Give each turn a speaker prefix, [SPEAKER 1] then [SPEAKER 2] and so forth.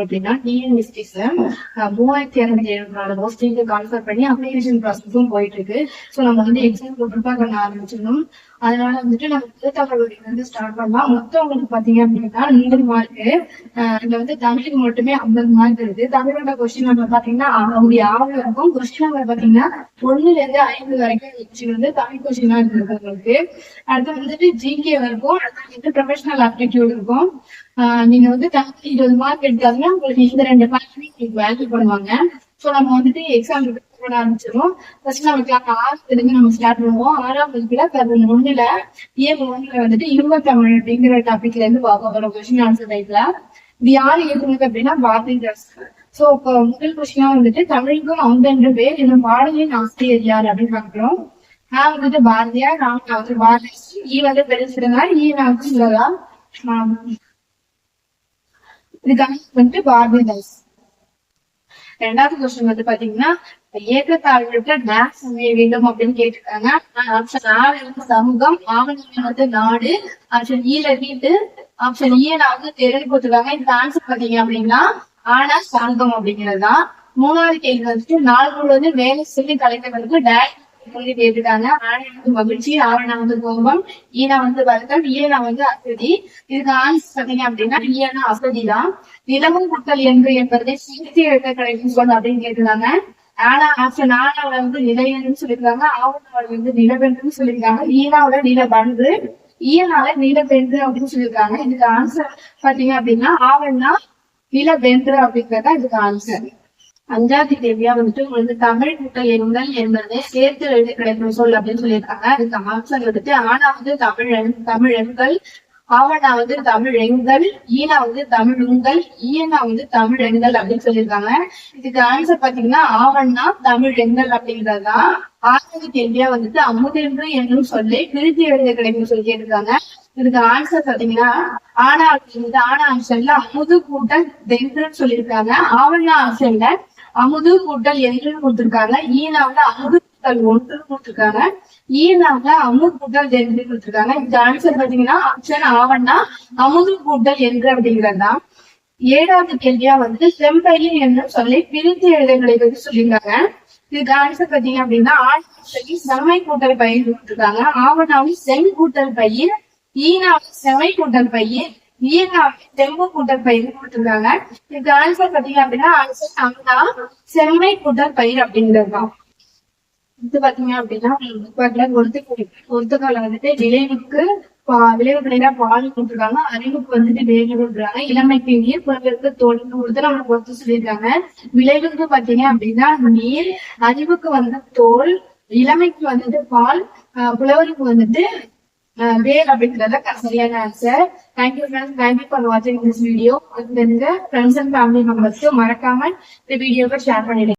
[SPEAKER 1] அப்படின்னா டிஎன்எஸ்டிஸ்ல மூவாயிரத்தி இரநூத்தி எழுபத்தி நாலு போஸ்டிங்க கான்ஃபர் பண்ணி அப்ளிகேஷன் ப்ராசஸும் போயிட்டு இருக்கு ஸோ நம்ம வந்து எக்ஸாம் ப்ரிப்பேர் பண்ண ஆரம்பிச்சிடணும் அதனால வந்துட்டு நம்ம முதல் வந்து ஸ்டார்ட் பண்ணலாம் மொத்தம் உங்களுக்கு பாத்தீங்க அப்படின்னா நூறு மார்க் இதுல வந்து தமிழுக்கு மட்டுமே ஐம்பது மார்க் இருக்கு தமிழோட கொஸ்டின் நம்பர் பாத்தீங்கன்னா அப்படி ஆறு இருக்கும் கொஸ்டின் நம்பர் பாத்தீங்கன்னா ஒண்ணுல இருந்து ஐந்து வரைக்கும் வச்சு வந்து தமிழ் கொஸ்டினா இருக்கு உங்களுக்கு அடுத்து வந்துட்டு ஜிகே இருக்கும் அடுத்து வந்து ப்ரொஃபஷனல் ஆப்டிடியூட் இருக்கும் நீங்க வந்து தமிழ் இருபது மார்க் எடுத்தாங்கன்னா உங்களுக்கு இந்த ரெண்டு மார்க் உங்களுக்கு வேல்யூ பண்ணுவாங்க. ஸோ நம்ம வந்துட்டு எக்ஸாம் பண்ண ஆரம்பிச்சிடும் ஃபர்ஸ்ட் நம்ம கிளாஸ் ஆறுல நம்ம ஸ்டார்ட் பண்ணுவோம். ஆறாம் வகுப்புல கருவன் ஒண்ணுல ஏன் ஒண்ணுல வந்துட்டு இருபத்தமிழ் அப்படிங்கிற டாபிக்ல இருந்து பார்க்க வரும் கொஸ்டின் ஆன்சர் டைப்ல இது யார் எழுதுனது அப்படின்னா பாரதிதாஸ் சோ இப்போ முதல் கொஸ்டினா வந்துட்டு தமிழுக்கும் அங்கென்ற பேர் இந்த பாடலின் ஆசிரியர் யார் அப்படின்னு பாக்குறோம் நான் வந்துட்டு பாரதியார் நான் வந்து பாரதி. ஈ வந்து பெருசிருந்தார் ஈ நான் வந்து இதுக்கான வந்துட்டு பாரதிதாஸ் ரெண்டாவது கொஸ்டின் வந்து பாத்தீங்கன்னா ஏற்றத்தாழ்வுக்கு மேக்ஸ் அமைய வேண்டும் அப்படின்னு கேட்டிருக்காங்க. ஆப்ஷன் ஆறு இருந்து சமூகம் ஆவணம் வந்து நாடு ஆப்ஷன் ஈல வீட்டு ஆப்ஷன் ஈல வந்து தெரிஞ்சு போட்டிருக்காங்க இதுக்கு ஆன்சர் பாத்தீங்க அப்படின்னா ஆனா சமூகம் அப்படிங்கிறது தான் மூணாவது கேள்வி வந்துட்டு நாலு வந்து வேலை சொல்லி கலைஞர்களுக்கு டேரக்ட் சொல்லி கேட்டுட்டாங்க ஆனா வந்து மகிழ்ச்சி. ஆவணா வந்து கோபம் ஈனா வந்து வருத்தம் ஈனா வந்து அசதி. இதுக்கு ஆன்ஸ் பாத்தீங்க அப்படின்னா ஈனா அசதி தான். நிலவும் மக்கள் என்று என்பதை சீர்த்தி எழுத கிடைக்கும் சொல் அப்படின்னு கேட்டிருக்காங்க ஆனா ஆப்ஷன் ஆனாவோட வந்து நிலையன்னு சொல்லியிருக்காங்க. ஆவணாவோட வந்து நிலவென்று சொல்லியிருக்காங்க. ஈனாவில நிலபன்று ஈயனால நிலவென்று அப்படின்னு சொல்லியிருக்காங்க. இதுக்கு ஆன்சர் பாத்தீங்க அப்படின்னா ஆவணா நிலவென்று அப்படிங்கறதா இதுக்கு ஆன்சர் அஞ்சாதி தேவியா வந்துட்டு உங்களுக்கு தமிழ் கூட்டல் எண்கள் என்பது சேர்த்து எழுதி கிடைக்கும் சொல் அப்படின்னு சொல்லியிருக்காங்க அதுக்கு ஆப்ஷன் வந்துட்டு ஆனா வந்து தமிழ் எண்- தமிழ் எண்கள் ஆவணா வந்து தமிழ் எண்கள் ஈனா வந்து தமிழ் உங்கள் ஈயனா வந்து தமிழ் எண்கள் அப்படின்னு சொல்லியிருக்காங்க இதுக்கு ஆன்சர் பாத்தீங்கன்னா ஆவண்ணா தமிழ் எண்கள் அப்படிங்கறதுதான் ஆறாவது கேள்வியா வந்துட்டு அமுதென்று என்னும் சொல்லி பிரித்து எழுத கிடைக்கும் சொல்லி இருக்காங்க இதுக்கு ஆன்சர் பாத்தீங்கன்னா ஆனா வந்து ஆனா ஆப்ஷன்ல அமுது கூட்டல் தென்றுன்னு சொல்லியிருக்காங்க ஆவண்ணா ஆப்ஷன்ல அமுது கூட்டல் என்று கொடுத்திருக்காங்க. ஈனாவுல அமுது கூட்டல் ஒன்று கொடுத்திருக்காங்க. ஈனாவுல அமுது கூட்டல் என்று கொடுத்திருக்காங்க. இந்த ஆன்சர் பாத்தீங்கன்னா ஆப்ஷன் ஆவன்னா அமுது கூட்டல் என்று அப்படிங்கிறது தான். ஏழாவது கேள்வியா வந்து செம்பையின் என்று சொல்லி பிரித்து எழுத பற்றி சொல்லியிருக்காங்க. இதுக்கு ஆன்சர் பாத்தீங்க அப்படின்னா ஆட்சி செம்மை கூட்டல் பயிர் கொடுத்துருக்காங்க. ஆவணாவில் செம் கூட்டல் பயிர் ஈனாவில் செம்மை கூட்டல் பயிர் ஈனாவில் தெம்பு கூட்டல் பயிர் கொடுத்திருக்காங்க. இதுக்கு ஆன்சர் பாத்தீங்க அப்படின்னா ஆன்சர் அம்னா செம்மை கூட்டல் பயிர் அப்படிங்கிறது இது பாத்தீங்க அப்படின்னா புக்பாட்ல ஒருத்து ஒருத்தக்கால வந்துட்டு விளைவுக்கு பா- விளைவுக்கு பால் கொடுத்துருக்காங்க. அறிவுக்கு வந்துட்டு வேலை கொடுக்குறாங்க இளமைக்கு நீர் புலவிற்கு தோல்வி கொடுத்து நம்மளுக்கு ஒருத்தர் சொல்லியிருக்காங்க. விளைவுக்கு பாத்தீங்க அப்படின்னா நீர் அறிவுக்கு வந்து தோல் இளமைக்கு வந்துட்டு பால் ஆஹ் புலவருக்கு வந்துட்டு வேர் அப்படின்றத அப்படிங்கறத சரியான answer thank you friends thank you for வாட்சிங் திஸ் வீடியோ தெரிஞ்ச ஃப்ரெண்ட்ஸ் அண்ட் ஃபேமிலி மெம்பர்ஸ்க்கு மறக்காம இந்த வீடியோவை ஷேர் பண்ணிடுங்க.